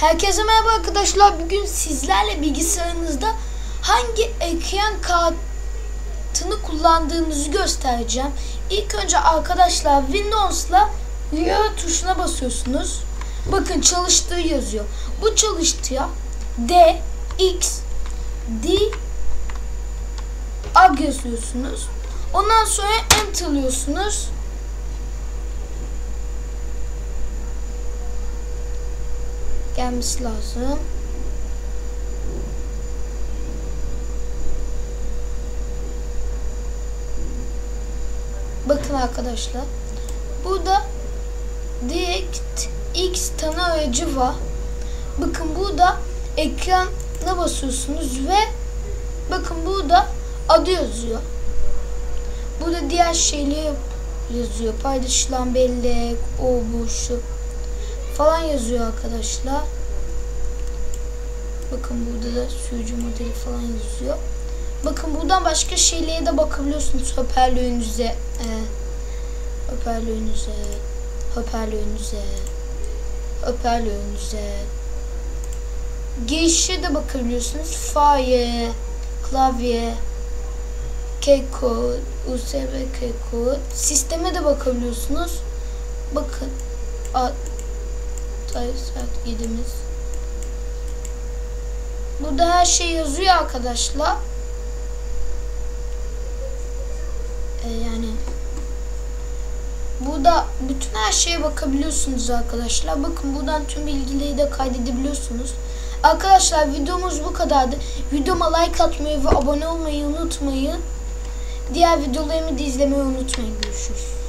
Herkese merhaba arkadaşlar. Bugün sizlerle bilgisayarınızda hangi ekran kartını kullandığınızı göstereceğim. İlk önce arkadaşlar Windows'la View tuşuna basıyorsunuz. Bakın çalıştığı yazıyor. Bu çalıştıya D, X, D, A yazıyorsunuz. Ondan sonra Enter'lıyorsunuz. Gelmesi lazım. Bakın arkadaşlar. Burada direkt X tanı aracı var. Bakın burada ekrana basıyorsunuz ve bakın burada adı yazıyor. Burada diğer şeyleri yazıyor. Paylaşılan bellek, o bu şu falan yazıyor arkadaşlar. Bakın burada da sürücü modeli falan yazıyor. Bakın buradan başka şeylere de bakabiliyorsunuz hoparlörünüze. E, hoparlörünüze, hoparlörünüze, hoparlörünüze. Girişe de bakabiliyorsunuz. Fare, klavye, keycode, USB keycode. Sisteme de bakabiliyorsunuz. Bakın. Saat 7'miz. Burada her şey yazıyor arkadaşlar. Ee, yani burada bütün her şeye bakabiliyorsunuz arkadaşlar. Bakın buradan tüm bilgileri de kaydedebiliyorsunuz. Arkadaşlar videomuz bu kadardı. Videoma like atmayı ve abone olmayı unutmayın. Diğer videolarımı da izlemeyi unutmayın. Görüşürüz.